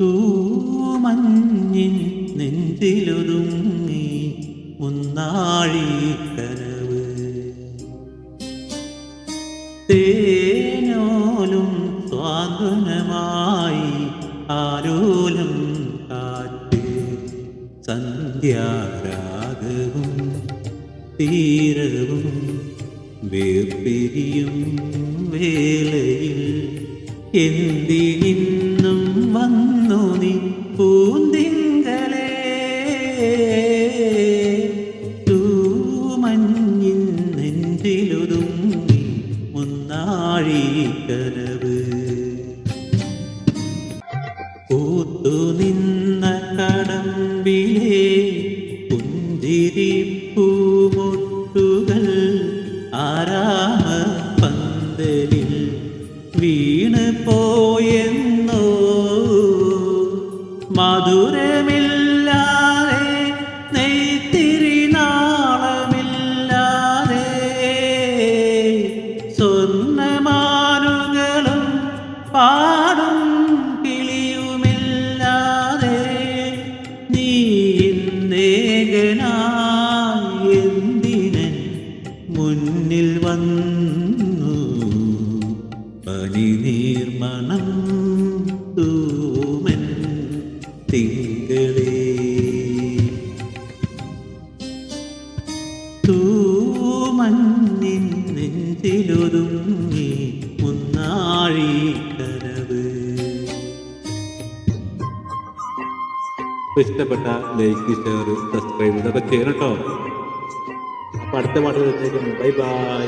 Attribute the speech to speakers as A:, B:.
A: തൂമഞ്ഞിൻ നെഞ്ചിലൊതുങ്ങി മുന്നാഴിക്കനവ് തേനോലും സ്വാന്തനമായി ആരോലം കാറ്റ് സന്ധ്യാരാഗവും തീരവും വേർപിരിയും വേളയിൽ എന്തിനിന്നും വന്നു നീ പൂന്തിങ്കലേ തൂമഞ്ഞിൻ നെഞ്ചിലൊതുങ്ങി മുന്നാഴി കനവ് പൂത്തുനിന്ന കടമ്പിലെ പുഞ്ചിരി പൂമൊട്ടുകൾ ആരാമ പന്തലിൽ വീണ് പോയെന്നോ മധുരമില്ലാതെ നെയ്ത്തിരി നാളമില്ലാതെ. സ്വർണമാനുകളും പാടും കിളിയുമില്ലാതെ നീ നേകനായി എന്തിന് മുന്നിൽ വന്നു? പനി നീർമണം തിങ്കളേ. തൂമഞ്ഞിൻ നെഞ്ചിലൊതുങ്ങി മുന്നാഴി കനവ് ഇഷ്ടപ്പെട്ട ലൈക്ക് ഷെയർ സബ്സ്ക്രൈബ് ഇതൊക്കെ ചെയ്യണം കേട്ടോ. അപ്പൊ അടുത്ത പാട്ട് ബൈ ബൈ.